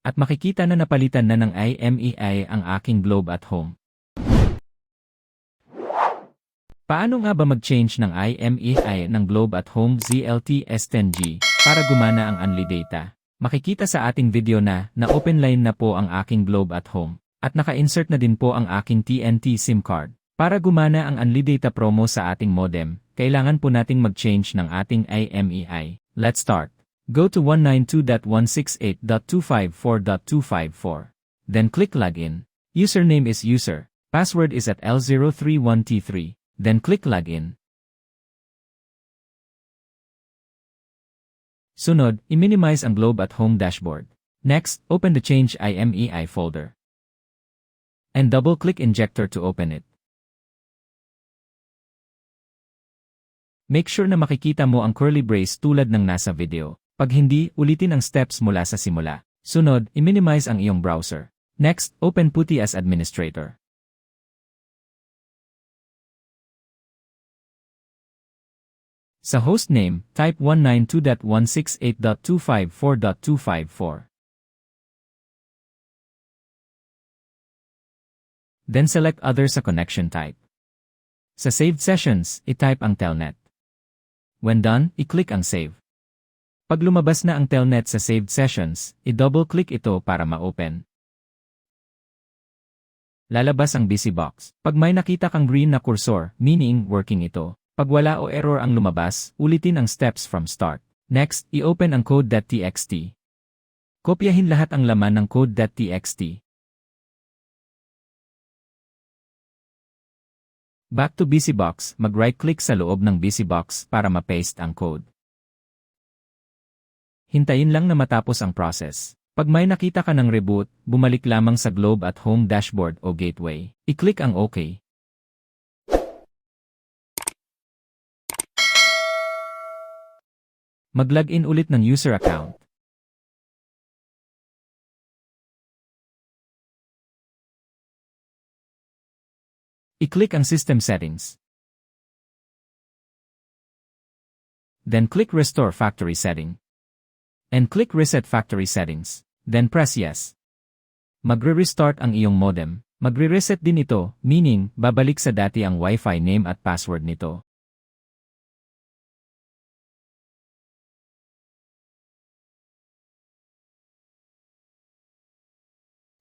At makikita na napalitan na ng IMEI ang aking globe at home. Paano nga ba mag-change ng IMEI ng Globe at Home ZLT S10G para gumana ang Unli Data? Makikita sa ating video na na-open line na po ang aking Globe at Home at naka-insert na din po ang aking TNT SIM card. Para gumana ang Unli Data promo sa ating modem, kailangan po nating mag-change ng ating IMEI. Let's start. Go to 192.168.254.254. Then click Login. Username is user. Password is at L031T3. Then click Login. Sunod, i-minimize ang Globe at Home dashboard. Next, open the Change IMEI folder. And double-click Injector to open it. Make sure na makikita mo ang curly brace tulad ng nasa video. Pag hindi, ulitin ang steps mula sa simula. Sunod, i-minimize ang iyong browser. Next, open Putty as administrator. Sa hostname, type 192.168.254.254. Then select Other sa connection type. Sa saved sessions, i-type ang telnet. When done, i-click ang save. Pag lumabas na ang telnet sa saved sessions, i-double-click ito para ma-open. Lalabas ang busy box. Pag may nakita kang green na cursor, meaning working ito. Pag wala o error ang lumabas, ulitin ang steps from start. Next, i-open ang code.txt. Kopyahin lahat ang laman ng code.txt. Back to BusyBox, mag-right-click sa loob ng BusyBox para ma-paste ang code. Hintayin lang na matapos ang process. Pag may nakita ka ng reboot, bumalik lamang sa Globe at Home dashboard o gateway. I-click ang OK. Mag-login ulit ng user account. I-click ang System Settings. Then click Restore Factory Setting. And click Reset Factory Settings. Then press Yes. Magre-restart ang iyong modem. Magre-reset din ito, meaning, babalik sa dati ang Wi-Fi name at password nito.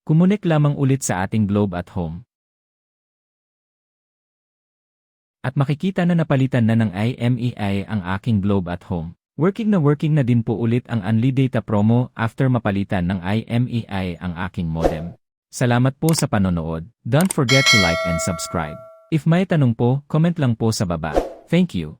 Kumunik lamang ulit sa ating Globe at Home. At makikita na napalitan na ng IMEI ang aking Globe at Home. Working na working na din po ulit ang Unli Data promo after mapalitan ng IMEI ang aking modem. Salamat po sa panonood. Don't forget to like and subscribe. If may tanong po, comment lang po sa baba. Thank you.